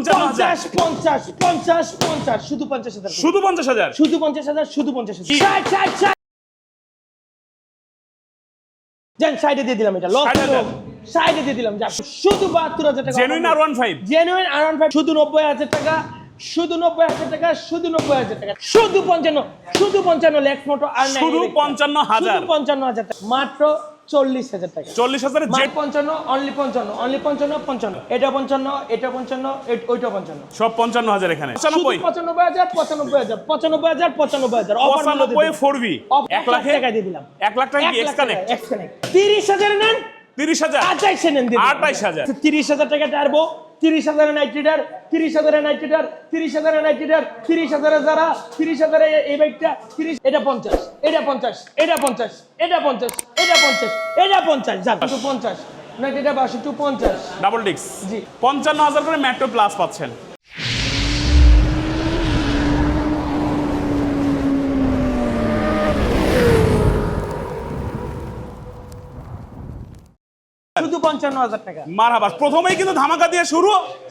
পঞ্চান্ন হাজার। পঞ্চাশ পঞ্চাশ পঞ্চাশ। পঞ্চাশ শুধু পঞ্চাশ হাজার। শুধু পঞ্চাশ হাজার। শুধু পঞ্চাশ হাজার শুধু পঞ্চাশ হাজার। সাইডে দিয়ে দিলাম এটা। লস সাইডে দিয়ে দিলাম। শুধু বাহাত্তর হাজার টাকা genuine R one five genuine R one five শুধু নব্বই হাজার টাকা। শুধু নব্বই হাজার টাকা শুধু নব্বই হাজার টাকা। শুধু পঞ্চান্ন শুধু পঞ্চান্ন লেক্স মোটো আর শুধু। 55,000 শুধু পঞ্চান্ন হাজার টাকা। মাত্র চল্লিশ হাজার টাকা। চল্লিশ হাজার পঞ্চান্ন অনলি পঞ্চান্ন অনলি পঞ্চান্ন পঞ্চান্ন। এটা পঞ্চান্ন এটা পঞ্চান্ন ওইটা পঞ্চান্ন। সব পঞ্চান্ন হাজার এখানে। পঁচানব্বই। পঁচানব্বই হাজার পঁচানব্বই হাজার পঁচানব্বই হাজার পঁচানব্বই হাজার পঁচানব্বই ফোর বি এক লাখ টাকা দিয়ে দিলাম। এক লাখ টাকা এক্স কানেক্ট। তিরিশ হাজার নেন তিরিশ হাজার। আঠাইশে নেন আঠাইশ হাজার। তিরিশ হাজার টাকা টারবো তিরিশ হাজারের নাইট রিডার তিরিশ হাজারের নাইট রিডার তিরিশ হাজারের নাইট রিডার তিরিশ হাজারের যারা তিরিশ হাজারে এই বাইকটা তিরিশ এটা পঞ্চাশ এটা পঞ্চাশ এটা পঞ্চাশ এটা পঞ্চাশ এটা পঞ্চাশ এটা পঞ্চাশ যান টু পঞ্চাশ। নাইট রিডার বাষট্টি পঞ্চাশ। ডাবল ডিক্স জি। পঞ্চান্ন হাজার করে মেট্রো প্লাস পাচ্ছেন। শুধু পঞ্চান্ন হাজার টাকা। প্রথমেই কিন্তু ধামাকা দিয়ে শুরু।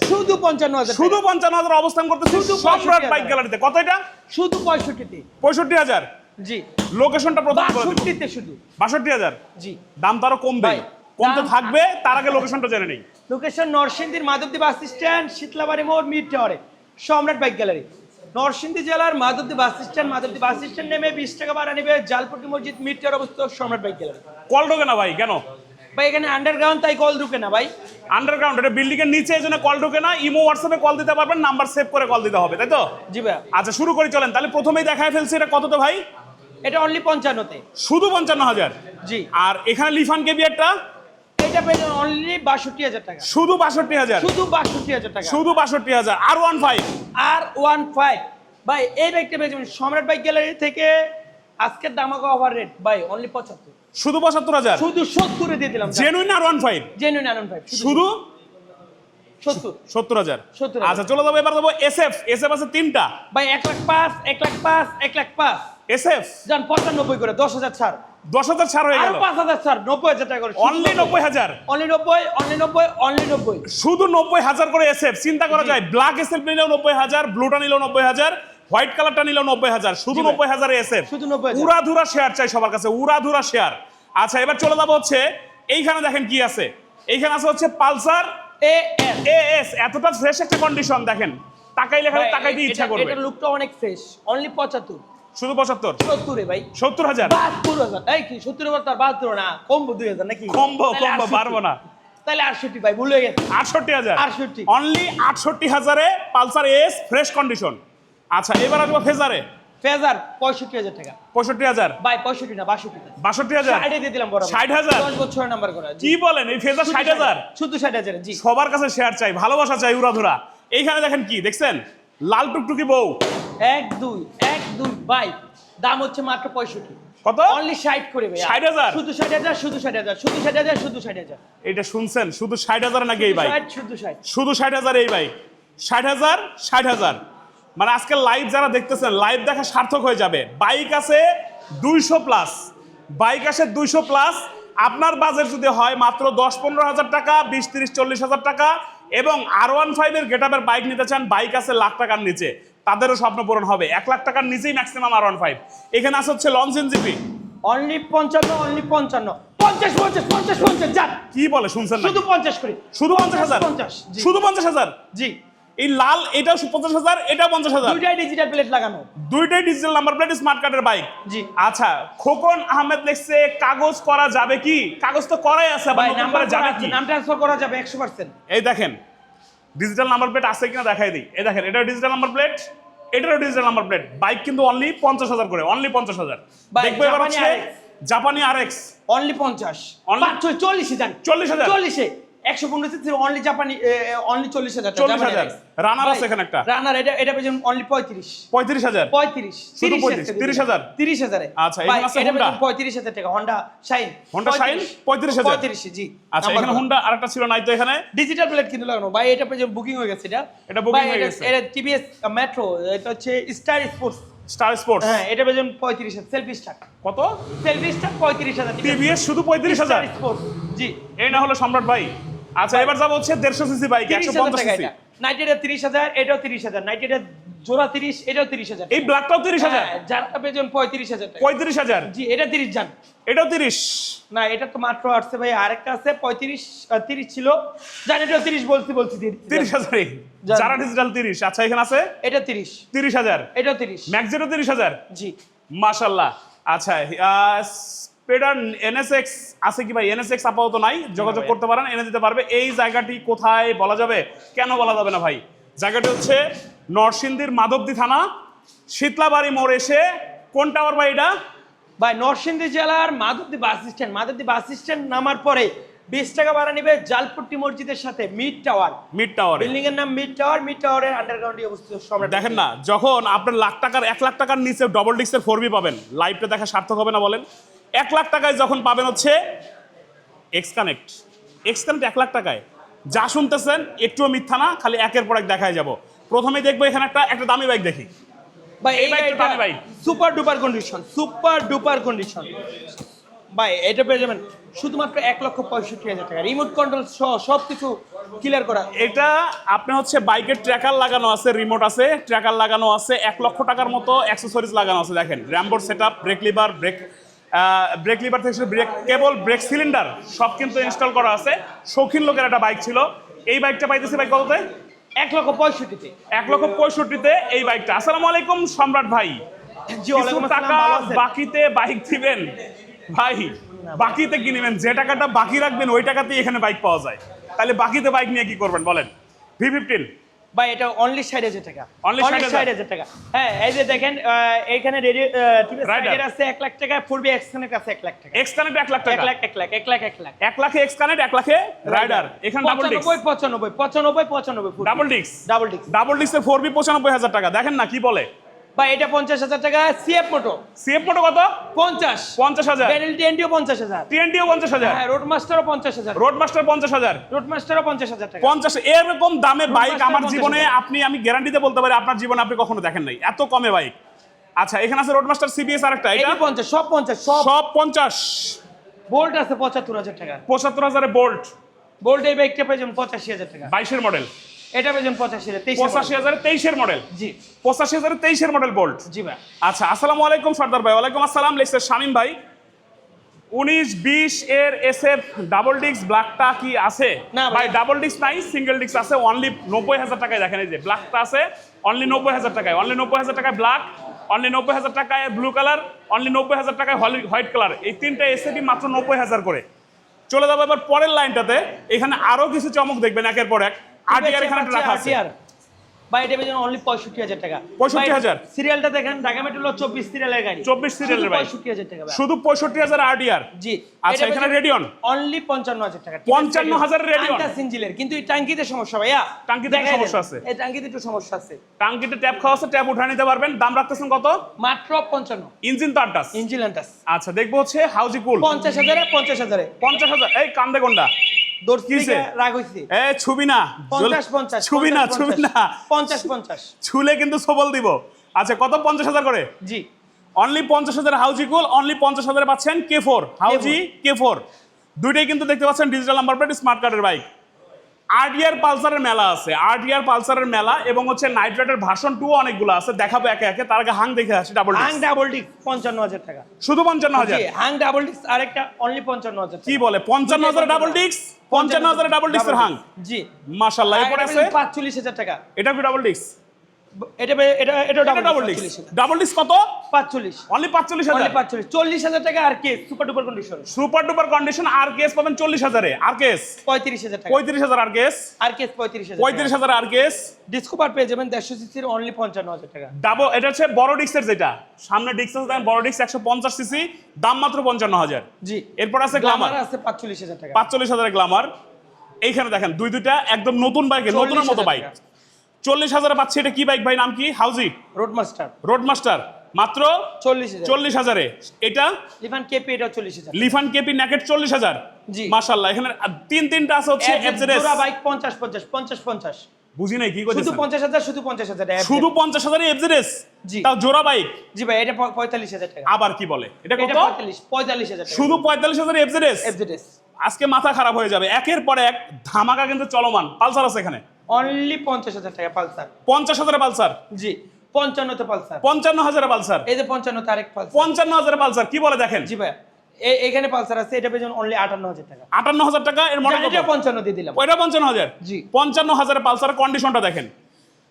শুধু পঞ্চান্ন হাজার শুধু পঞ্চান্ন হাজার অবস্থান করতেছে শুধু সম্রাট বাইক গ্যালারিতে। কত এটা? শুধু পঁয়ষট্টিতে। পঁয়ষট্টি হাজার। জি। লোকেশনটা প্রথম বাষট্টিতে শুধু। বাষট্টি হাজার? জি। দাম কমবে কমতে থাকবে তার আগে লোকেশনটা জেনে নেই। লোকেশন নরসিংদীর মাধবদী বাস স্ট্যান্ড শীতলাবাড়ি মোড় মিড টাওয়ারে। সম্রাট বাইক গ্যালারি। নরসিংদী জেলার Madhabdi bus stand Madhabdi bus stand নেমে বিশ টাকা ভাড়া নেবে জালপট্টি মসজিদ মিড টাওয়ার অবস্থিত সম্রাট বাইক গ্যালারি। কল ঢোকে না ভাই কেন? ভাই এখানে আন্ডারগ্রাউন্ড তাই কল ঢুকে না ভাই। আন্ডারগ্রাউন্ড এটা বিল্ডিং এর নিচে এই জন্য কল ঢোকে না ইমো হোয়াটসঅ্যাপে কল দিতে পারবেন নাম্বার সেভ করে কল দিতে হবে তাই তো? জি ভাই। আচ্ছা শুরু করি চলেন তাহলে প্রথমেই দেখায় ফেলছি এটা কত তো ভাই? এটা অনলি পঞ্চান্নতে। শুধু পঞ্চান্ন হাজার? জি। আর এখানে লিফান কেবিয়ারটা এটা পেয়ে অনলি বাষট্টি হাজার টাকা। শুধু বাষট্টি হাজার। শুধু বাষট্টি হাজার টাকা। শুধু বাষট্টি হাজার। R one five R one five ভাই এই বাইকটা পেয়ে যাবেন। সম্রাট বাইক গ্যালারি থেকে আজকের দামাকা ওভার রেট ভাই অনলি পঁচাত্তর। শুধু পঁচাত্তর হাজার? শুধু সত্তরে দিয়ে দিলাম genuine R one five genuine Ananda ভাই শুধু। সত্তর। সত্তর হাজার? 70,000 আচ্ছা চলে যাব এবার যাব এস এফ এস এফ আছে তিনটা। ভাই এক লাখ পাঁচ এক লাখ পাঁচ এক লাখ পাঁচ। এস এফ যান পঁচানব্বই করে দশ হাজার ছাড়। দশ হাজার ছাড় হয়ে গেল। পাঁচ হাজার ছাড় নব্বই হাজার টাকা করে। অনলি নব্বই। হাজার? অনলি নব্বই অনলি নব্বই অনলি নব্বই। শুধু নব্বই হাজার করে এসএফ চিন্তা করা যায় ব্ল্যাক এসএফ নিলেও নব্বই হাজার ব্লুটা নিলেও নব্বই হাজার। হোয়াইট কালারটা নিলেও নব্বই হাজার শুধু নব্বই হাজার এসএফ। শুধু 90,000 উড়াধুরা শেয়ার চাই সবার কাছে উড়াধুরা শেয়ার। আচ্ছা এবার চলে যাব হচ্ছে এইখানে দেখেন কি আছে। এইখানে আছে হচ্ছে পালসার এ এস এতটা ফ্রেশ একটা কন্ডিশন দেখেন। তাকাই লেখা তাকাইতে ইচ্ছা করবে। এটার লুকটা অনেক ফ্রেশ অনলি পঁচাত্তর। শুধু পঁচাত্তর? সত্তরে ভাই। সত্তর হাজার? বাহাত্তর হাজার। এই কি সত্তর হাজার তার বাহাত্তর না কমবো দুই হাজার নাকি? কমবো, কমবো, পারব না। তাহলে আটষট্টি ভাই ভুলে গেছে। আটষট্টি হাজার। 68 অনলি আটষট্টি হাজারে পালসার এস ফ্রেশ কন্ডিশন আচ্ছা এবার আসব ফেজারে। ফেজার পঁয়ষট্টি হাজার টাকা। পঁয়ষট্টি হাজার? ভাই পঁয়ষট্টি না বাষট্টি বাষট্টি হাজার? ষাটে দিয়ে দিলাম বড় 60,000? দশ বছর নাম্বার করা জি। কি বলেন এই ফেজার ষাট হাজার? শুধু ষাট হাজার জি। সবার কাছে শেয়ার চাই ভালোবাসা চাই উড়াধুরা। এইখানে দেখেন কি দেখছেন? লাল টুকটুকি বউ। এক দুই এক দুই বাই দাম হচ্ছে মাত্র পঁয়ষট্টি। কত? অনলি ষাট করে ভাই। 60,000? শুধু ষাট হাজার শুধু ষাট হাজার শুধু ষাট হাজার শুধু ষাট হাজার। এটা শুনছেন শুধু ষাট হাজার নাকি এই ষাট শুধু ষাট। শুধু ষাট হাজার এই বাইক ষাট হাজার ষাট হাজার। মানে আজকে লাইভ যারা দেখতেছেন লাইভ দেখা সার্থক হয়ে যাবে। বাইক আছে দুইশো প্লাস বাইক আসে দুইশো প্লাস আপনার বাজেট যদি হয় মাত্র দশ পনেরো হাজার টাকা বিশ তিরিশ চল্লিশ হাজার টাকা এবং আর ওয়ান ফাইভের গেটাপের বাইক নিতে চান বাইক আছে লাখ টাকার নিচে। তাদেরও স্বপ্ন পূরণ হবে। এক লাখ টাকার নিচেই ম্যাক্সিমাম আর ওয়ান ফাইভ এখানে আছে হচ্ছে লঞ্চ জিপি অনলি পঞ্চান্ন অনলি পঞ্চান্ন। পঞ্চাশ পঞ্চাশ পঞ্চাশ পঞ্চাশ যান কি বলে শুনছেন শুধু পঞ্চাশ করে। শুধু পঞ্চাশ হাজার? পঞ্চাশ। শুধু পঞ্চাশ হাজার? জি। এই লাল এটাও পঞ্চাশ হাজার এটাও পঞ্চাশ হাজার। দুইটাই ডিজিটাল প্লেট লাগানো। দুইটাই ডিজিটাল নাম্বার প্লেট স্মার্ট কার্ডের বাইক জি। আচ্ছা খোকন আহমেদ লিখছে কাগজ করা যাবে কি? কাগজ তো করাই আছে ভাই নাম্বার যাবে কি? নাম ট্রান্সফার করা যাবে একশো পার্সেন্ট এই দেখেন ডিজিটাল নাম্বার প্লেট আছে কিনা দেখাই দিই। এই দেখেন এটাও ডিজিটাল নাম্বার প্লেট এটারও ডিজিটাল নাম্বার প্লেট বাইক কিন্তু অনলি পঞ্চাশ হাজার করে অনলি পঞ্চাশ হাজার। দেখব এবার জাপানি হচ্ছে জাপানি আর এক্স অনলি পঞ্চাশ। ছয় চল্লিশে যান। 40,000? চল্লিশে। একশো পনেরো অনলি জাপানি অনলি চল্লিশ হাজার 40,000 রানার আছে এখানে একটা। রানার এটা এটা পেয়েছেন অনলি পঁয়ত্রিশ। পঁয়ত্রিশ হাজার? পঁয়ত্রিশ শুধু 30 35, 30,000? তিরিশ হাজারে? আচ্ছা, এটা পেয়েছেন পঁয়ত্রিশ হাজার টাকা হন্ডা শাইন Honda Shine? 35,000? পঁয়ত্রিশে জি আচ্ছা এখানে হুন্ডা আরেকটা ছিল নাই তো এখানে? ডিজিটাল প্লেট কিন্তু লাগানো। ভাই এটা পেয়েছেন বুকিং হয়ে গেছে এটা। এটা ভাই, হয়ে গেছে। এটা টিভিএস মেট্রো এটা হচ্ছে স্টার স্পোর্টস স্টার স্পোর্টস হ্যাঁ এটা পেয়েছেন পঁয়ত্রিশ হাজার সেলফি স্টার কত? সেলফি স্টার পঁয়ত্রিশ হাজার টিভিএস শুধু পঁয়ত্রিশ হাজার? স্পোর্টস জি। এই না হলো সম্রাট ভাই। আচ্ছা এবার যাব হচ্ছে দেড়শো সিসি বাইক তিরিশ একশো হাজার পঞ্চাশ টাকা সিসি। এটা। নাইট্রেটার তিরিশ হাজার এটাও তিরিশ হাজার। নাইট্রেটার জোড়া তিরিশ এটাও তিরিশ হাজার এই ব্ল্যাকটাও তিরিশ হাজার? হ্যাঁ, যারটা পেয়েছেন পঁয়ত্রিশ হাজার টাকা। পঁয়ত্রিশ হাজার? জি এটা তিরিশ যান। এটাও তিরিশ? না এটা তো মাত্র আসছে ভাই আরেকটা আছে পঁয়ত্রিশ আহ, তিরিশ ছিল। জান এটা তিরিশ বলছি বলছি তিরিশ। তিরিশ হাজারেই যান। যারা ডিজিটাল তিরিশ আচ্ছা এখানে আছে? এটা তিরিশ। তিরিশ হাজার। এটাও তিরিশ। ম্যাক্সিটো তিরিশ হাজার? জি। মাশাল্লাহ। আচ্ছা স্পেডার এনএসএক্স আছে কি ভাই? এনএসএক্স আপাতত নাই যোগাযোগ করতে পারেন এনে দিতে পারবে। এই জায়গাটি কোথায় বলা যাবে? কেন বলা যাবে না ভাই? জায়গাটি হচ্ছে নরসিংদীর মাধবদী থানা শীতলাবাড়ি মোড় এসে কোন টাওয়ার ভাই এটা? ভাই নরসিংদী জেলার Madhabdi bus stand. Madhabdi bus stand নামার পরে বিশ টাকা ভাড়া নিবে জালপট্টি মসজিদের সাথে mid tower mid tower building এর নাম মিড টাওয়ার মিড টাওয়ারের আন্ডারগ্রাউন্ডে অবস্থিত সম্রাট দেখেন না যখন আপনার লাখ টাকার এক লাখ টাকার নিচে ডবল ডিস্কের ফোর বি পাবেন লাইভটা দেখা সার্থক হবে না বলেন। এক লাখ টাকায় যখন পাবেন হচ্ছে এক্স কানেক্ট এক্স কানেক্ট এক লাখ টাকায়। যা শুনতেছেন একটুও মিথ্যা না খালি একের পর এক দেখায় যাব। প্রথমে দেখব এখানে একটা একটা দামি বাইক দেখি। ভাই এই বাইকটা দামি bike. Super duper condition super duper condition ভাই এটা পেয়ে যাবেন শুধুমাত্র এক লক্ষ পঁয়ষট্টি হাজার টাকা। রিমোট কন্ট্রোল সহ সব কিছু ক্লিয়ার করা। এটা আপনি হচ্ছে বাইকের ট্র্যাকার লাগানো আছে রিমোট আছে ট্র্যাকার লাগানো আছে এক লক্ষ টাকার মতো অ্যাক্সেসরিজ লাগানো আছে দেখেন। র্যাম্বোর set up brake lever brake brake lever থেকে ব্রেক কেবল ব্রেক সিলিন্ডার সব কিন্তু ইনস্টল করা আছে। শৌখিন লোকের একটা বাইক ছিল। এই বাইকটা পাইতেছি বাইক কততে? এক লক্ষ পঁয়ষট্টিতে। এক লক্ষ পঁয়ষট্টিতে এই বাইকটা আসসালামু আলাইকুম সম্রাট ভাই। টাকা বাকিতে বাইক দিবেন? ভাই বাকিতে কিনবেন যে টাকাটা বাকি রাখবেন ওই টাকাতেই এখানে বাইক পাওয়া যায়। তাহলে বাকিতে বাইক নিয়ে কি করবেন বলেন? ভি ফিফটিন ভাই এটা অনলি ষাট হাজার টাকা। অনলি 60,000 টাকা। হ্যাঁ এই যে দেখেন এইখানে রেডি আছে এক লাখ টাকা পূর্বে এক্সকানেক্ট আছে এক লাখ টাকা। লাখ টাকা? লাখ এক লাখ এক লাখ এক লাখ। এক লাখে এক্স কানেক্ট এক লাখে রাইডার এখানে ডাবল ডিক্স পঁচানব্বই পঁচানব্বই পঁচানব্বই পঁচানব্বই ডাবল ডিক্স ডাবল ডিক্স ডাবল ফোর বি পঁচানব্বই হাজার টাকা। দেখেন না কি বলে। ভাই এটা পঞ্চাশ হাজার টাকা সিএফ মোটো সিএফ মোটো কত? পঞ্চাশ। পঞ্চাশ হাজার। পেনাল্টি এনটিও পঞ্চাশ হাজার। টিএনটিও পঞ্চাশ হাজার। হ্যাঁ রোড মাস্টারও পঞ্চাশ হাজার। রোড মাস্টার পঞ্চাশ হাজার। রোড মাস্টারও পঞ্চাশ হাজার টাকা। পঞ্চাশ এরকম দামে বাইক আমার জীবনে আপনি আমি গ্যারান্টিতে বলতে পারি আপনার জীবনে আপনি কখনো দেখেন নাই। এত কমে বাইক আচ্ছা এখানে আছে রোড মাস্টার সিবিএস আরেকটা এটা? পঞ্চাশ সব পঞ্চাশ সব। সব পঞ্চাশ। বোল্ট আছে পঁচাত্তর হাজার টাকা। পঁচাত্তর হাজারে বোল্ট বোল্ট এই বাইকটা পেয়েছেন পঁচাশি হাজার টাকা। বাইশের মডেল এটা পেয়েছেন পঁচাশি পঁচাশি হাজারে তেইশের মডেল জি। পঁচাশি হাজারে তেইশের মডেল বোল্ট জি ভাই। আচ্ছা আসসালামু আলাইকুম সর্দার ভাই। ওয়ালাইকুম আসসালাম লিখছে শামিম ভাই। উনিশ বিশ এর এসএফ ডাবল ডিস্ক ব্ল্যাকটা কি আছে? না ভাই। ডাবল ডিস্ক নাই সিঙ্গেল ডিস্ক আছে অনলি নব্বই হাজার টাকায় দেখেন এই যে ব্ল্যাকটা আছে অনলি নব্বই হাজার টাকায় অনলি নব্বই হাজার টাকায় ব্ল্যাক অনলি নব্বই হাজার টাকায় ব্লু কালার অনলি নব্বই হাজার টাকায় হোয়াইট কালার এই তিনটা এসএফি মাত্র নব্বই হাজার করে। চলে যাব এবার পরের লাইনটাতে এখানে আরও কিছু চমক দেখবেন একের পর এক। আরটিআর এখানে একটা রাখা আছে। এটা পেয়েছেন অনলি পঁয়ষট্টি হাজার টাকা। 65,000 সিরিয়ালটা দেখেন ঢাকা মেট্রোল চব্বিশ সিরিয়ালের গাড়ি। 24 সিরিয়ালের ভাই। পঁয়ষট্টি হাজার টাকা ভাই। শুধু পঁয়ষট্টি হাজার আরটিআর। জি। আচ্ছা, এখানে Radeon? অনলি পঞ্চান্ন হাজার টাকা। 55,000 Radeon? সিঞ্জিলের কিন্তু এই টাঙ্কিতে সমস্যা ভাইয়া। টাঙ্কিতে সমস্যা আছে। এই টাঙ্কিতে একটু সমস্যা আছে। টাঙ্কিতে ট্যাপ খাওয়া আছে ট্যাপ উঠা নিতে পারবেন। দাম রাখতেছেন কত? মাত্র পঞ্চান্ন। ইঞ্জিন তো আটটাস ইঞ্জিল আন্টাস আচ্ছা দেখব হচ্ছে হাউজি কুল পঞ্চাশ হাজারে পঞ্চাশ হাজারে। পঞ্চাশ হাজার। এই কান্দে কোনটা ছুলে কিন্তু সবল দিব। আচ্ছা কত পঞ্চাশ হাজার করে? জি। অনলি পঞ্চাশ হাজার হাউজি কুল অনলি পঞ্চাশ হাজার পাচ্ছেন কে ফোর হাউজি কে ফোর দুইটাই কিন্তু দেখতে পাচ্ছেন ডিজিটাল নাম্বার প্লেট স্মার্ট কার্ডের বাইক আরডিআর পালসারের মেলা আছে। আরডিআর পালসারের মেলা এবং হচ্ছে নাইট রাইডের ভাষণ টু অনেকগুলো আছে। দেখাবো একে একে। তার আগে হাং দেখে আসি ডাবল হাং ডাবল ডিক পঞ্চান্ন হাজার টাকা। শুধু পঞ্চান্ন হাজার? হাং ডাবল ডিস্ক আরেকটা অনলি পঞ্চান্ন হাজার কি বলে? পঞ্চান্ন হাজার ডাবল ডিক্স পঞ্চান্ন হাজার ডাবল ডিস্কের হাং জি। মাশাল্লাহ এরপর আছে? পাঁচচল্লিশ হাজার টাকা। এটা কি ডাবল ডিস্ক এটা এটা এটা এটা double double disc disc double disc কত? পাঁচচল্লিশ। অনলি পাঁচচল্লিশ হাজার। অনলি পাঁচচল্লিশ। চল্লিশ হাজার টাকা আর কে super duper condition super duper condition আর কেস পাবেন চল্লিশ হাজারে। আর কেস পঁয়ত্রিশ হাজার টাকা। পঁয়ত্রিশ হাজার আর কেস আর কেস পঁয়ত্রিশ হাজার পঁয়ত্রিশ হাজার আর কেস ডিসকোভার পেয়ে যাবেন সিসির অনলি টাকা। ডাবল এটা হচ্ছে বড় ডিস্কের যেটা। সামনে ডিস্ক আছে বড় ডিস্ক একশো পঞ্চাশ সিসি দাম মাত্র পঞ্চান্ন হাজার। জি। এরপর আছে গ্লামার আছে পাঁচচল্লিশ হাজার টাকা। পাঁচচল্লিশ হাজারের গ্লামার এইখানে দেখেন দুই দুইটা একদম নতুন বাইক নতুনের মতো বাইক। চল্লিশ হাজারে পাচ্ছি এটা কি বাইক ভাই? নাম কি? হাউজি? রোড মাস্টার রোড মাস্টার মাত্র চল্লিশ চল্লিশ হাজারে। এটা? লিফান কেপি এটা চল্লিশ হাজার। লিফান কেপি ন্যাকেট চল্লিশ হাজার। জি। মাশাল্লাহ এখানে তিন তিনটা আছে হচ্ছে বাইক পঞ্চাশ পঞ্চাশ পঞ্চাশ পঞ্চাশ। বুঝি নাই কি শুধু পঞ্চাশ হাজার শুধু পঞ্চাশ হাজার শুধু পঞ্চাশ হাজারে এফজেডএস জি। তাও জোড়া বাইক জি ভাই এটা পঁয়তাল্লিশ হাজার টাকা। আবার কি বলে? এটা কত? পঁয়তাল্লিশ পঁয়তাল্লিশ হাজার শুধু পঁয়তাল্লিশ হাজার এফজেডএস এফজেডএস আজকে মাথা খারাপ হয়ে যাবে। একের পর এক ধামাকা কিন্তু চলমান। পালসার আছে এখানে। অনলি পঞ্চাশ হাজার টাকা পালসার। পঞ্চাশ হাজারে পালসার? জি পঞ্চান্নতে পালসার। পঞ্চান্ন হাজারে পালসার? এই যে পঞ্চান্নতে আরেক পালসার। পঞ্চান্ন হাজারে পালসার কি বলে দেখেন? জি ভাই এ- এখানে পালসার আছে এটা পেয়েছেন অনলি আটান্ন হাজার টাকা। আটান্ন হাজার টাকা এর মডেল এটা পঞ্চান্ন দিয়ে দিলাম। ওইটা পঞ্চান্ন হাজার? জি। পঞ্চান্ন হাজারের পালসার কন্ডিশনটা দেখেন।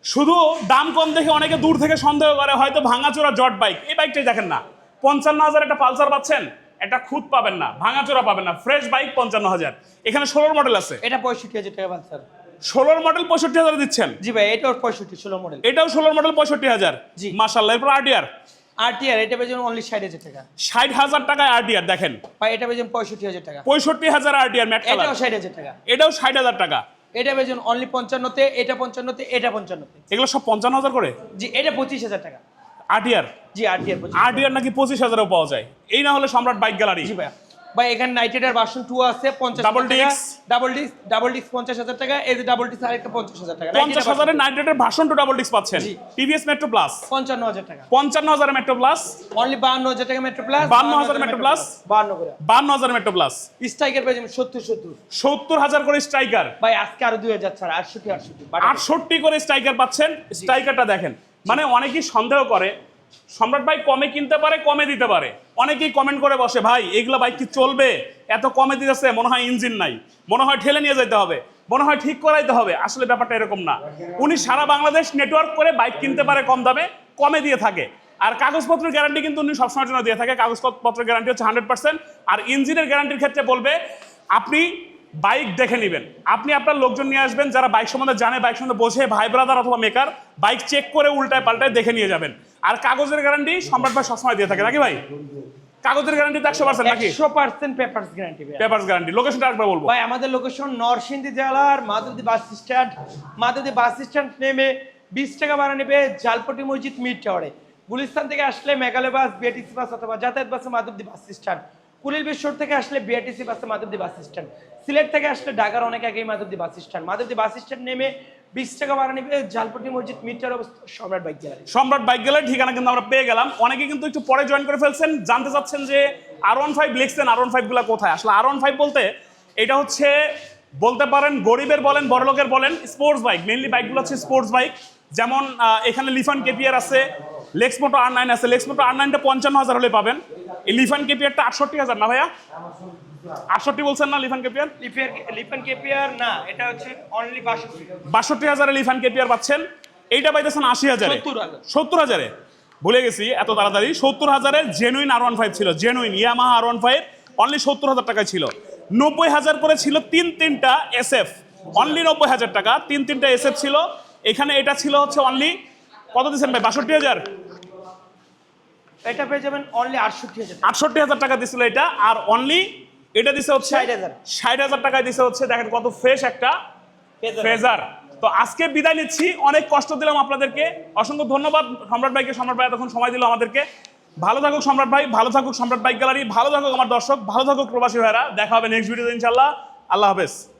শুধু দাম কম দেখে অনেকে দূর থেকে সন্দেহ করে হয়তো ভাঙাচোরা জট বাইক এই বাইকটাই দেখেন না। পঞ্চান্ন হাজার একটা পালসার পাচ্ছেন একটা খুদ পাবেন না ভাঙাচোরা পাবেন না। ফ্রেশ বাইক পঞ্চান্ন হাজার। এখানে ষোলোর মডেল আছে। এটা পঁয়ষট্টি হাজার টাকা পালসার। ষোলোর মডেল পঁয়ষট্টি হাজার দিচ্ছেন। জি ভাই এটাও পঁয়ষট্টি ষোলো মডেল এটাও ষোলোর মডেল পঁয়ষট্টি হাজার। জি। মাসাল্লাহ এরপর আরটিআর আর টিআর এটা পেয়েছেন অনলি ষাট হাজার টাকা। ষাট হাজার টাকায় আরটিআর দেখেন। ভাই এটা পেয়েছেন পঁয়ষট্টি হাজার টাকা। পঁয়ষট্টি হাজার আরটিআর ম্যাট এটাও ষাট হাজার টাকা। এটাও ষাট হাজার টাকা। এটা পেয়েছেন অনলি পঞ্চান্নতে এটা পঞ্চান্নতে এটা পঞ্চান্নতে। এগুলো সব পঞ্চান্ন হাজার করে? জি এটা পঁচিশ হাজার টাকা। আরটিআর জি আর টিআর পঁচিশ আরটিআর নাকি পঁচিশ হাজারেও পাওয়া যায়? এই না হলে সম্রাট বাইক গ্যালারি। জি ভাই। ভাই এখানে নাইটেডের ভার্সন টু আছে পঞ্চাশ Double disc। Double disc double disc পঞ্চাশ হাজার টাকা এই যে ডাবল ডিস্ক আরেকটা পঞ্চাশ হাজার টাকা। পঞ্চাশ হাজারের নাইট রেটের ভাষণ টু ডাবল ডিস্ক পাচ্ছেন। টিভিএস মেট্রো প্লাস পঞ্চান্ন হাজার টাকা। পঞ্চান্ন হাজার মেট্রো প্লাস অনলি বাহান্ন হাজার টাকা মেট্রো প্লাস 52,000 Metro Plus। বাহান্ন করে। বান্ন হাজার মেট্রো প্লাস স্ট্রাইকার পেয়েছেন সত্তর সত্তর। সত্তর হাজার করে স্ট্রাইকার ভাই আজকে আরও দুই হাজার ছাড় আটষট্টি আটষট্টি। আটষট্টি করে স্ট্রাইকার পাচ্ছেন। স্ট্রাইকারটা দেখেন। মানে অনেকেই সন্দেহ করে সম্রাট ভাই কমে কিনতে পারে, কমে দিতে পারে। অনেকেই কমেন্ট করে বসে, ভাই এগুলো বাইক কি চলবে? এত কমে দিতেছে, মনে হয় ইঞ্জিন নাই। মনে হয় ঠেলে নিয়ে যেতে হবে। মনে হয় ঠিক করাইতে হবে। আসলে ব্যাপারটা এরকম না। উনি সারা বাংলাদেশ নেটওয়ার্ক করে বাইক কিনতে পারে কম দামে, কমে দিয়ে থাকে। আর কাগজপত্রের গ্যারান্টি কিন্তু উনি সবসময়ের জন্য দিয়ে থাকে। কাগজপত্র গ্যারান্টি হচ্ছে হান্ড্রেড পার্সেন্ট আর ইঞ্জিনের গ্যারান্টির ক্ষেত্রে বলবে, আপনি বাইক দেখে নেবেন। আপনি আপনার লোকজন নিয়ে আসবেন যারা বাইক সম্বন্ধে জানে বাইক সম্বন্ধে বোঝে ভাই ব্রাদার অথবা মেকার বাইক চেক করে উল্টায় পাল্টায় দেখে নিয়ে যাবেন। আর কাগজের গ্যারান্টি সম্রাট ভাই সবসময় দিয়ে থাকে নাকি ভাই? কাগজের গ্যারান্টি তো একশো পার্সেন্ট নাকি? একশো percent papers guarantee paper guarantee লোকেশনটা একবার বলব। ভাই আমাদের লোকেশন নরসিংদী জেলার Madhabdi bus stand Madhabdi bus stand নেমে বিশ টাকা ভাড়া নেবে জালপটি মসজিদ মিড টাওয়ারে গুলিস্তান থেকে আসলে মেঘালয় বাস বিআরটিসি বাস অথবা যাতায়াত বাসে মাধবদী বাস স্ট্যান্ড কুলিল বিশ্বর থেকে আসলে বিআরটিসি বাসে মাধবদী বাস স্ট্যান্ড। সিলেট থেকে আসলে ঢাকার অনেক আগেই Madhabdi bus stand. Madhabdi bus stand নেমে বিশ টাকা ভাড়া নেবে জালপটি মসজিদ মিড টাওয়ার অবস্থা, Samrat bike gallery. Samrat bike গেলের ঠিকানা কিন্তু আমরা পেয়ে গেলাম। অনেকে কিন্তু একটু পরে জয়েন করে ফেলছেন। জানতে চাচ্ছেন যে আর ওয়ান ফাইভ লিখছেন আর ওয়ান ফাইভগুলো কোথায়? আসলে আর ওয়ান ফাইভ বলতে এটা হচ্ছে, বলতে পারেন গরিবের বলেন, বড়লোকের বলেন স্পোর্টস বাইক মেনলি বাইকগুলো হচ্ছে স্পোর্টস বাইক যেমন এখানে লিফান কেপিয়ার আছে লেক্স মোটো আর নাইন আছে। লেক্স মোটো আর নাইনটা পঞ্চান্ন হাজার হলে পাবেন। লিফান কেপিয়ারটা আটষট্টি হাজার না ভাইয়া? আটষট্টি বলছেন না লিফান কেপিয়ার? লিফান কেপিয়ার না এটা হচ্ছে অনলি বাষট্টি। বাষট্টি হাজারে লিফান কেপিয়ার পাচ্ছেন। এইটা পাইতেছেন আশি হাজারে। 70,000 সত্তর হাজারে? ভুলে গেছি এত তাড়াতাড়ি। সত্তর হাজারের জেনুইন আর ওয়ান ফাইভ ছিল genuine Yamaha R one five only সত্তর হাজার টাকায় ছিল। নব্বই হাজার করে ছিল তিন তিনটা এস এফ অনলি নব্বই হাজার টাকা তিন তিনটা এস এফ ছিল। এখানে এটা ছিল হচ্ছে অনলি কত দিচ্ছেন ভাই? বাষট্টি হাজার? এটা পেয়ে যাবেন অনলি আটষট্টি হাজার আটষট্টি হাজার টাকা দিছিল এটা আর অনলি এটা দিছে হচ্ছে 60,000 ষাট হাজার টাকায় দিছে হচ্ছে দেখেন কত ফ্রেশ একটা ফ্রেজার তো আজকে বিদায় নিচ্ছি অনেক কষ্ট দিলাম আপনাদেরকে। অসংখ্য ধন্যবাদ সম্রাট ভাইকে সম্রাট ভাই এতক্ষণ সময় দিল আমাদেরকে। ভালো থাকুক সম্রাট ভাই ভালো থাকুক সম্রাট বাইক গ্যালারি ভালো থাকুক আমার দর্শক ভালো থাকুক প্রবাসী ভাইরা। দেখা হবে নেক্সট ভিডিওতে ইনশাল্লাহ আল্লাহ হাফেজ।